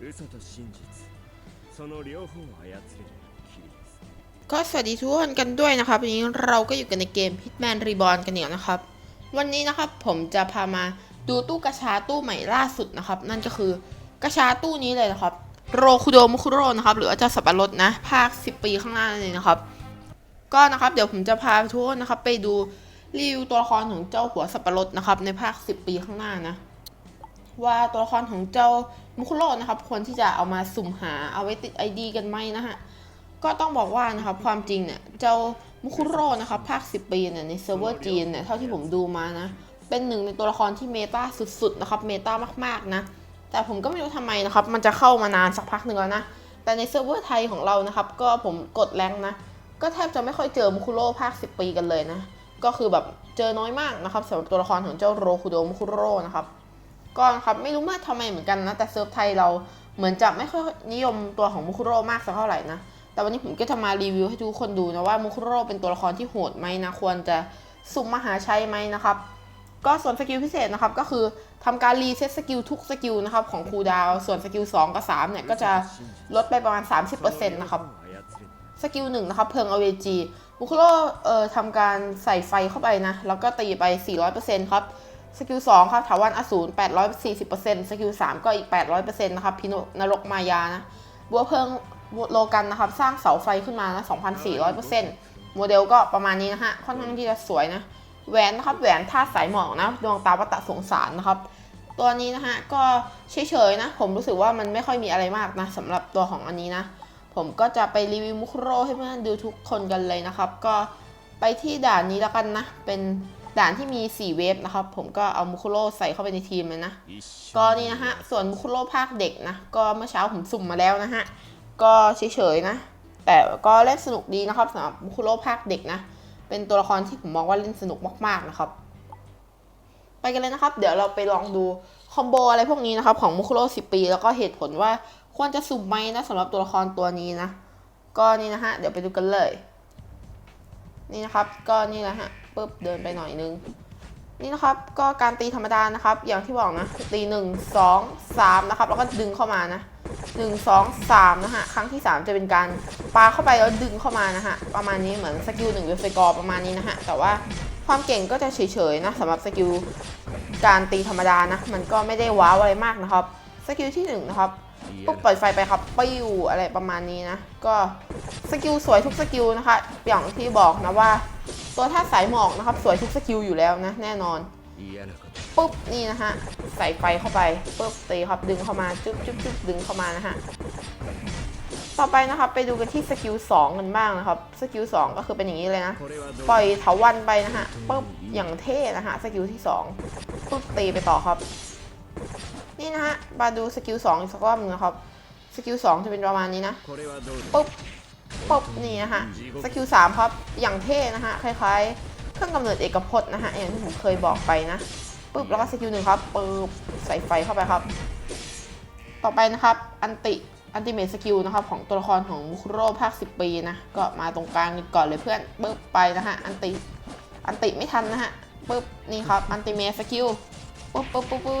嘘と真実その両方を操れるキリです ก็สวัสดีทุกคนกันด้วยนะครับวันนี้เราก็อยู่กันในเกม Hitman Reborn กันอีกแล้วนะครับ วันนี้นะครับผมจะพามาดูตู้กระชาตู้ใหม่ล่าสุดนะครับ นั่นก็คือกระชาตู้นี้เลยนะครับโรคุโดมุคุโรนะครับหรือว่าเจ้าสับปะรดนะ ภาค 10 ปีข้างหน้านั่นเองนะครับ ก็นะครับเดี๋ยวผมจะพาทุกคนนะครับ ไปดูรีวิวตัวละครของเจ้าหัวสับปะรดนะครับ ในภาค 10 ปีข้างหน้านะ ว่าตัวละครของเจ้ามุคุโรนะครับควรที่จะเอามาสุ่มหาเอาไว้ติด ID กันไหมนะฮะก็ต้องบอกว่านะครับความจริงเนี่ยเจ้ามุคุโร่นะครับภาค 10 ปีเนี่ยในเซิร์ฟเวอร์จีนเนี่ยเท่าที่ผมดูมานะ เป็นหนึ่งในตัวละครที่เมตาสุดๆนะครับเมตามากๆนะ แต่ผมก็ไม่รู้ทำไมนะครับมันจะเข้ามานานสักพักหนึ่งแล้วนะ แต่ในเซิร์ฟเวอร์ไทยของเรานะครับ ก็ผมกดแรงนะ ก็แทบจะไม่ค่อยเจอมุคุโร่ภาค 10 ปีกันเลยนะ ก็คือแบบเจอน้อยมากนะครับสำหรับตัวละครของเจ้าโรคุโดมุคุโร่นะครับ ก็นะครับ ไม่รู้มากทำไมเหมือนกันนะ แต่เซิร์ฟไทยเราเหมือนจะไม่ค่อยนิยมตัวของมุคุโร่มากสักเท่าไหร่นะ แต่วันนี้ผมก็จะมารีวิวให้ทุกคนดูนะว่ามุคุโร่เป็นตัวละครที่โหดไหมนะ ควรจะสุ่มมาหาใช้ไหมนะครับ ก็ส่วนสกิลพิเศษนะครับก็คือทำการรีเซ็ตสกิลทุกสกิลนะครับของคูลดาวน์ส่วนสกิล2กับ3เนี่ยก็จะลดไปประมาณ 30%นะครับสกิลหนึ่งนะครับเพลิงอเวจีมุคุโร่เอ่อทำการใส่ไฟเข้าไปนะ แล้วก็ตีไป 400%ครับ สกิล2ครับถาวันอสูร840%สกิล3ก็อีก800%นต์นะครับพินนรกมายานะบัวเพิงโลกันนะครับ สร้างเสาไฟขึ้นมานะ2,400%โมเดลก็ประมาณนี้นะฮะ ค่อนข้างที่จะสวยนะ แหวนนะครับ แหวนท่าสายหมอกนะ ดวงตาวัตตะสงสารนะครับ ตัวนี้นะฮะ ก็เฉยๆนะ ผมรู้สึกว่ามันไม่ค่อยมีอะไรมากนะสำหรับตัวของอันนี้นะ ผมก็จะไปรีวิวมุคโรให้เพื่อนดูทุกคนกันเลยนะครับ ก็ไปที่ด่านนี้แล้วกันนะ เป็น ด่านที่มี 4 เวฟนะครับผมก็เอามุคุโร่ใส่เข้าไปในทีมเลยนะ ก็นี่นะฮะ ส่วนมุคุโร่ภาคเด็กนะ ก็เมื่อเช้าผมสุ่มมาแล้วนะฮะ ก็เฉยๆนะ แต่ก็เล่นสนุกดีนะครับสำหรับมุคุโร่ภาคเด็กนะ เป็นตัวละครที่ผมมองว่าเล่นสนุกมากๆนะครับ ไปกันเลยนะครับ เดี๋ยวเราไปลองดูคอมโบอะไรพวกนี้นะครับของมุคุโร่10 ปี แล้วก็เหตุผลว่าควรจะสุ่มไหมนะสำหรับตัวละครตัวนี้นะ ก็นี่นะฮะ เดี๋ยวไปดูกันเลย นี่นะครับ ก็นี่แหละฮะ ปุ๊บเดินไปหน่อยนึง นี่นะครับก็การตีธรรมดานะครับ อย่างที่บอกนะตีหนึ่งสองสามนะครับ แล้วก็ดึงเข้ามานะหนึ่งสองสามนะฮะครั้งที่สามจะเป็นการปาเข้าไปแล้วดึงเข้ามานะฮะประมาณนี้เหมือนสกิลหนึ่งเวฟกอร์ประมาณนี้นะฮะแต่ว่าความเก่งก็จะเฉยๆนะสำหรับสกิลการตีธรรมดานะมันก็ไม่ได้ว้าวอะไรมากนะครับสกิลที่หนึ่งนะครับปุ๊บปล่อยไฟไปครับปิ้วอะไรประมาณนี้นะ ก็ สกิลสวยทุกสกิลนะคะ อย่างที่บอกนะว่า ตัวท่าสายหมอกนะครับ สวยทุกสกิลอยู่แล้วนะแน่นอนปุ๊บนี่นะฮะใส่ไฟเข้าไปปุ๊บตีครับดึงเข้ามาจุ๊บจุ๊บจุ๊บดึงเข้ามานะฮะต่อไปนะครับไปดูกันที่สกิล2กันบ้างนะครับสกิล2ก็คือเป็นอย่างนี้เลยนะ ปล่อยเถาวันไปนะฮะปุ๊บอย่างเท่นะฮะสกิลที่2ปุ๊บตีไปต่อครับ นี่นะฮะมาดูสกิล2อีกสักรอบนึงนะครับสกิล2จะเป็นประมาณนี้นะปุ๊บ ปบนี่นะคะสกิลสามครับอย่างเท่นะคะคล้ายๆ เครื่องกำเนิดเอกพจน์นะฮะอย่างที่ผมเคยบอกไปนะปุ๊บแล้วก็สกิลหนึ่งครับปึ๊บใส่ไฟเข้าไปครับ ต่อไปนะครับอันติอันติเมทสกิลนะครับของตัวละครของมุคโรภาค 10 ปีนะก็มาตรงกลางก่อนเลยเพื่อนปึ๊บไปนะฮะอันติอันติไม่ทันนะฮะปึ๊บนี่ครับอันติเมทสกิลปุ๊บปุ๊บปุ๊บปุ๊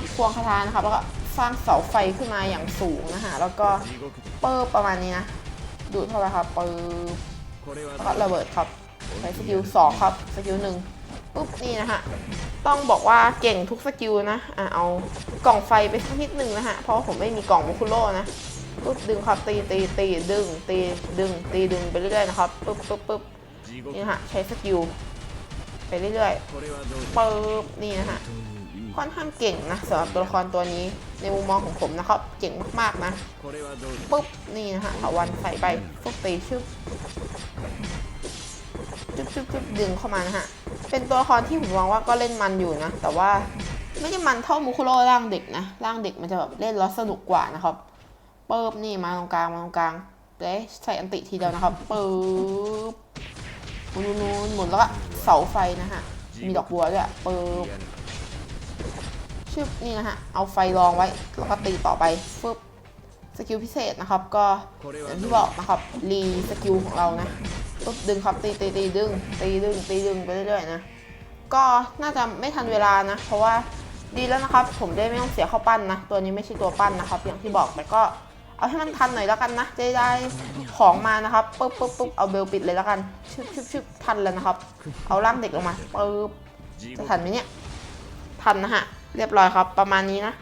บควงคาถานะครับแล้วก็สร้างเสาไฟขึ้นมาอย่างสูงนะฮะแล้วก็ปึ๊บประมาณนี้นะ ดูดเข้าไปครับปืนก็ระเบิดครับใช้สกิลสองครับสกิลหนึ่งปุ๊บนี่นะฮะต้องบอกว่าเก่งทุกสกิลนะอะเอากล่องไฟไปสักนิดหนึ่งนะฮะเพราะผมไม่มีกล่องโมคุโร่นะปุ๊บดึงครับตีตีตีดึงตีดึงตีดึงไปเรื่อยๆนะครับปุ๊บปุ๊บปุ๊บนี่ฮะใช้สกิลไปเรื่อยๆปึ๊บนี่นะฮะ ค่อนข้างเก่งนะสำหรับตัวละครตัวนี้ในมุมมองของผมนะครับ เก่งมากๆนะปุ๊บนี่นะฮะถาวันใส่ไปปุ๊บไปชึบชุบชุบชุบดึงเข้ามานะฮะ เป็นตัวละครที่ผมมองว่าก็เล่นมันอยู่นะ แต่ว่าไม่ได้มันเท่ามูคุโร่ร่างเด็กนะ ร่างเด็กมันจะแบบเล่นแล้วสนุกกว่านะครับ เปิบนี่มาตรงกลางมาตรงกลางเลยใส่อันติทีเดียวนะครับปึ๊บหมุนหมุนหมุนแล้วก็เสาไฟนะฮะ มีดอกบัวด้วยเปิบ ชึบนี่นะฮะ เอาไฟรองไว้แล้วก็ตีต่อไปปึ๊บสกิลพิเศษนะครับ ก็อย่างที่บอกนะครับรีสกิลของเรานะปึ๊บดึงครับตีตีตีดึงตีดึงตีดึงไปเรื่อยๆนะก็น่าจะไม่ทันเวลานะ เพราะว่าดีแล้วนะครับ ผมได้ไม่ต้องเสียข้าปั้นนะ ตัวนี้ไม่ใช่ตัวปั้นนะครับ อย่างที่บอกแต่ก็เอาให้มันทันหน่อยแล้วกันนะจะได้ของมานะครับปึ๊บปึ๊บปึ๊บเอาเบลปิดเลยแล้วกันชึบชึบชึบทันแล้วนะครับ เอาร่างเด็กลงมาปึ๊บจะทันไหมเนี่ยทันนะฮะ เรียบร้อยครับ ประมาณนี้นะ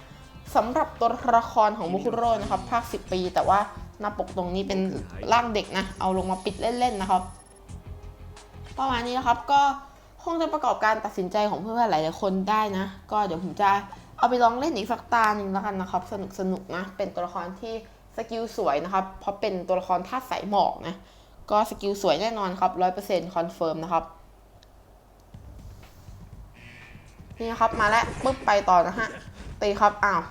สำหรับตัวละครของมุคุโร่นะครับ ภาค 10 ปี แต่ว่าหน้าปกตรงนี้เป็นร่างเด็กนะ เอาลงมาปิดเล่นๆนะครับ ประมาณนี้นะครับก็คงจะประกอบการตัดสินใจของเพื่อนๆหลายๆคนได้นะ ก็เดี๋ยวผมจะเอาไปลองเล่นอีกสักตาหนึ่งแล้วกันนะครับ สนุกสนุกๆนะ เป็นตัวละครที่สกิลสวยนะครับ เพราะเป็นตัวละครธาตุสายหมอกนะ ก็สกิลสวยแน่นอนครับร้อยเปอร์เซ็นต์คอนเฟิร์มนะครับ นี่ครับมาแล้วปุ๊บไปต่อนะฮะตีครับอ้าว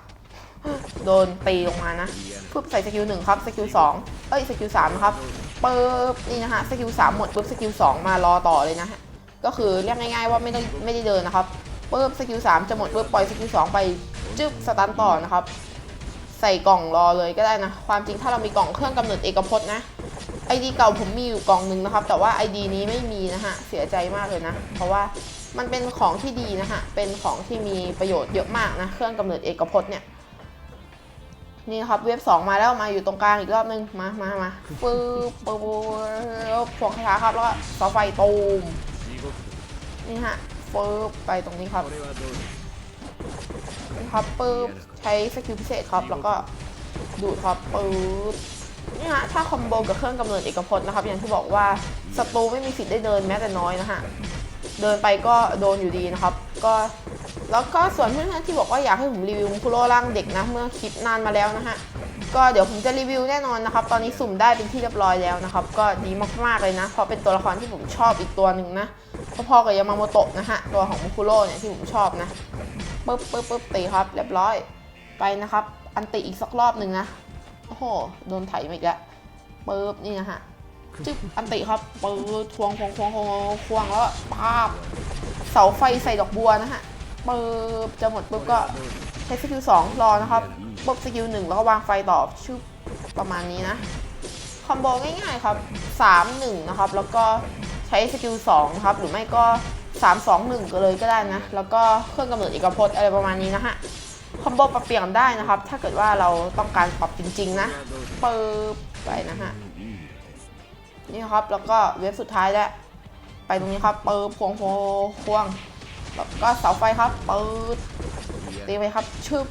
โดนตีลงมานะปุ๊บใส่สกิลหนึ่งครับสกิลสองเอ้ยสกิลสามครับปุ๊บนี่นะฮะสกิลสามหมดปุ๊บสกิลสองมารอต่อเลยนะฮะก็คือเรียกง่ายๆว่าไม่ได้ไม่ได้เดินนะครับปุ๊บสกิลสามจะหมดปุ๊บปล่อยสกิลสองไปจึ๊บสตันต่อนะครับ ใส่กล่องรอเลยก็ได้นะ ความจริงถ้าเรามีกล่องเครื่องกำเนิดเอกพจน์นะไอดีเก่าผมมีอยู่กล่องหนึ่งนะครับ แต่ว่าไอดีนี้ไม่มีนะฮะเสียใจมากเลยนะ เพราะว่า มันเป็นของที่ดีนะคะเป็นของที่มีประโยชน์เยอะมากนะ เครื่องกำเนิดเอกพจน์เนี่ย นี่ครับเว็บสองมาแล้วมาอยู่ตรงกลางอีกรอบนึง มามามาปึ๊บปึ๊บพวงคาถาครับแล้วก็เสาไฟตูมนี่ฮะปึ๊บไปตรงนี้ครับครับปึ๊บใช้สกิลพิเศษครับ แล้วก็ดูดครับปึ๊บนี่ฮะถ้าคอมโบกับเครื่องกำเนิดเอกพจน์นะครับ อย่างที่บอกว่าศัตรูไม่มีสิทธิ์ได้เดินแม้แต่น้อยนะฮะ เดินไปก็โดนอยู่ดีนะครับ ก็แล้วก็ส่วนเพื่อนๆที่บอกว่าอยากให้ผมรีวิวคุโรร่างเด็กนะ เมื่อคลิปนานมาแล้วนะฮะก็เดี๋ยวผมจะรีวิวแน่นอนนะครับ ตอนนี้สุ่มได้เป็นที่เรียบร้อยแล้วนะครับ ก็ดีมากๆเลยนะ เพราะเป็นตัวละครที่ผมชอบอีกตัวหนึ่งนะพอๆกับยามาโมโตะนะฮะตัวของมุคุโร่เนี่ยที่ผมชอบนะปึ๊บปึ๊บปึ๊บตีครับ เรียบร้อยไปนะครับ อันติอีกสักรอบหนึ่งนะโอ้โหโดนไถมาอีกแล้วปึ๊บนี่นะฮะ จึ๊บอันติครับปึ๊บทวงควงควงควงควงแล้วก็ปาบเสาไฟใส่ดอกบัวนะฮะปึ๊บจะหมดปุ๊บก็ใช้สกิลสองรอนะครับปุ๊บสกิลหนึ่งแล้วก็วางไฟต่อชุบประมาณนี้นะคอมโบง่ายๆครับ3 1นะครับ แล้วก็ใช้สกิล2นะครับ หรือไม่ก็3 2 1ก็เลยก็ได้นะ แล้วก็เครื่องกำเนิดเอกพจน์อะไรประมาณนี้นะฮะคอมโบปรับเปลี่ยนได้นะครับ ถ้าเกิดว่าเราต้องการปรับจริงๆนะเปิบไปนะฮะ นี่ครับ แล้วก็เวฟสุดท้ายแล้ว ไปตรงนี้ครับ เปิดพวงพวงพวงแล้วก็เสาไฟครับ เปิดตีไปครับ ชึบ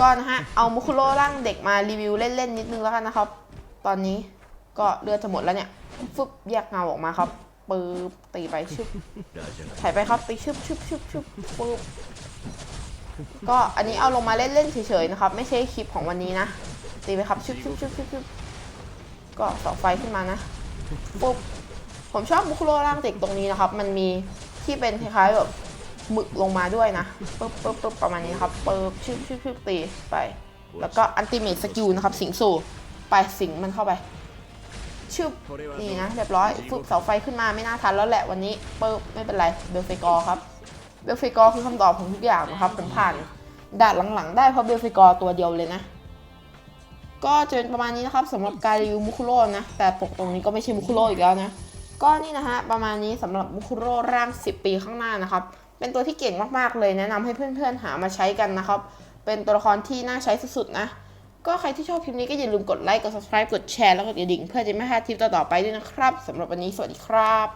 ก็นะฮะ เอามุคุโร่ร่างเด็กมารีวิวเล่นๆนิดนึงแล้วกันนะครับ ตอนนี้ก็เลือดจะหมดแล้วเนี่ย ฟึบแยกเงาออกมาครับปืบตีไปชึบถ่ายไปครับตีชึบชึบชึบชึบปืบก็อันนี้เอาลงมาเล่นๆเฉยๆนะครับ ไม่ใช่คลิปของวันนี้นะ ตีไปครับชึบชึบชึบชึบ ก็เสาไฟขึ้นมานะปุ๊บผมชอบมุคโร่ร่างเด็กตรงนี้นะครับ มันมีที่เป็นคล้ายๆแบบหมึกลงมาด้วยนะปุ๊บปุ๊บปุ๊บประมาณนี้ครับปุ๊บชึบชึบชึบตีไป แล้วก็อันติเมทสกิลนะครับ สิงสู่ไปสิงมันเข้าไปชึบนี่นะเรียบร้อยฟึบเสาไฟขึ้นมาไม่น่าทันแล้วแหละวันนี้ปึ๊บไม่เป็นไรเบลเฟกอร์ครับเบลเฟกอร์คือคำตอบของทุกอย่างนะครับผมผ่านด่านหลังๆ ได้เพราะเบลเฟกอร์ตัวเดียวเลยนะ ก็จะเป็นประมาณนี้นะครับสำหรับการรีวิวมุคุโร่นะ แต่ปกตรงนี้ก็ไม่ใช่มุคุโร่อีกแล้วนะ ก็นี่นะฮะประมาณนี้สำหรับมุคุโร่ร่าง 10 ปีข้างหน้านะครับ เป็นตัวที่เก่งมากๆเลยแนะนำให้เพื่อนๆหามาใช้กันนะครับ เป็นตัวละครที่น่าใช้สุดๆนะ ก็ใครที่ชอบคลิปนี้ก็อย่าลืมกดไลค์ กด subscribe กดแชร์ แล้วก็กดกระดิ่งเพื่อจะไม่พลาดคลิปต่อๆไปด้วยนะครับ สำหรับวันนี้สวัสดีครับ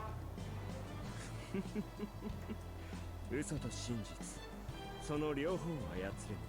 嘘と真実その両方を操れる